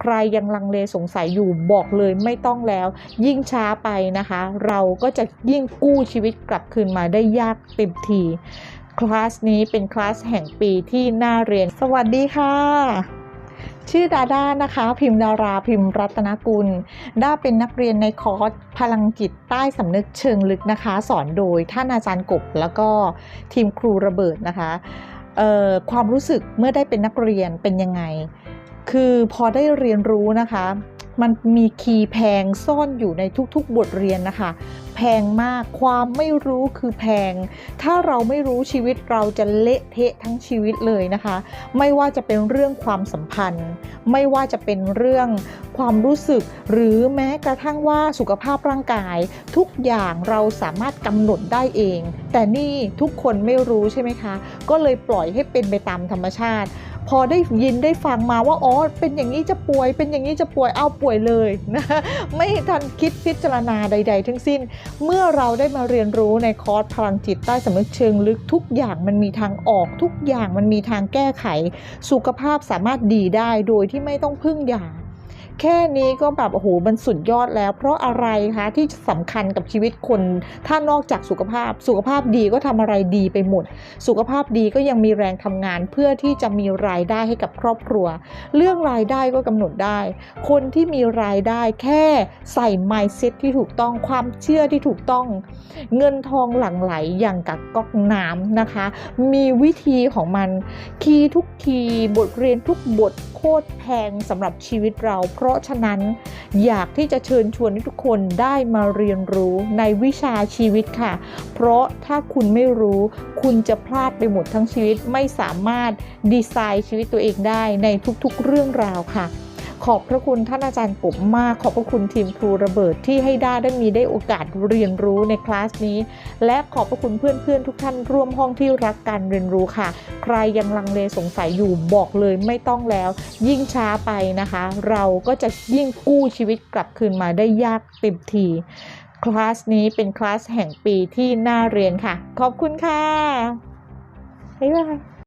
ใครยังลังเลสงสัยอยู่บอกเลยไม่ต้องแล้ว ยิ่งช้าไปนะคะ เราก็จะยิ่งกู้ชีวิตกลับคืนมาได้ยากเต็มที คลาสนี้เป็นคลาสแห่งปีที่น่าเรียน สวัสดีค่ะชื่อดาด้านะคะ พิมพ์ดาราพิมพ์รัตนกุลด้าเป็นนักเรียนในคอร์สพลังจิตใต้สำนึกเชิงลึกนะคะ สอนโดยท่านอาจารย์กบแล้วก็ทีมครูระเบิดนะคะความรู้สึกเมื่อได้เป็นนักเรียนเป็นยังไง คือพอได้เรียนรู้นะคะ มันมีคีย์แพงซ่อนอยู่ในทุกๆ บทเรียนนะคะ แพงมากความไม่รู้คือแพง ถ้าเราไม่รู้ชีวิตเราจะเละเทะทั้งชีวิตเลยนะคะ ไม่ว่าจะเป็นเรื่องความสัมพันธ์ ไม่ว่าจะเป็นเรื่องความรู้สึก หรือแม้กระทั่งว่าสุขภาพร่างกาย ทุกอย่างเราสามารถกำหนดได้เอง แต่นี่ทุกคนไม่รู้ใช่ไหมคะ ก็เลยปล่อยให้เป็นไปตามธรรมชาติ พอได้ยินได้ฟังมาว่าอ๋อเป็นอย่างนี้จะป่วย เป็นอย่างนี้จะป่วยเอาป่วยเลยนะไม่ทันคิดพิจารณาใด ๆ ทั้งสิ้น เมื่อเราได้มาเรียนรู้ในคอร์สพลังจิตใต้สำนึกเชิงลึกทุกอย่างมันมีทางออกทุกอย่างมันมีทางแก้ไข สุขภาพสามารถดีได้โดยที่ไม่ต้องพึ่งยา แค่นี้ก็แบบโอ้โหมันสุดยอดแล้ว เพราะอะไรคะที่สำคัญกับชีวิตคน ถ้านอกจากสุขภาพสุขภาพดีก็ทำอะไรดีไปหมด สุขภาพดีก็ยังมีแรงทำงานเพื่อที่จะมีรายได้ให้กับครอบครัว เรื่องรายได้ก็กำหนดได้ คนที่มีรายได้แค่ใส่ mindset ที่ถูกต้องความเชื่อที่ถูกต้อง เงินทองหลั่งไหลอย่างกับก๊อกน้ำนะคะ มีวิธีของมันคีย์ทุกคีย์บทเรียนทุกบทโคตรแพงสำหรับชีวิตเราเพราะราะฉะนั้นอยากที่จะเชิญชวนให้ทุกคนได้มาเรียนรู้ในวิชาชีวิตค่ะ เพราะถ้าคุณไม่รู้คุณจะพลาดไปหมดทั้งชีวิตไม่สามารถดีไซน์ชีวิตตัวเองได้ในทุกๆเรื่องราวค่ะ ขอบพระคุณท่านอาจารย์กบมากขอบพระคุณทีมครูระเบิดที่ให้ด้าได้มีได้โอกาสเรียนรู้ในคลาสนี้ และขอบพระคุณเพื่อนๆ ทุกท่านร่วมห้องที่รักการเรียนรู้ค่ะ ใครยังลังเลสงสัยอยู่บอกเลยไม่ต้องแล้ว ยิ่งช้าไปนะคะ เราก็จะยิ่งกู้ชีวิตกลับคืนมาได้ยากเต็มทีคลาสนี้เป็นคลาสแห่งปีที่น่าเรียนค่ะ ขอบคุณค่ะบ๊ายบาย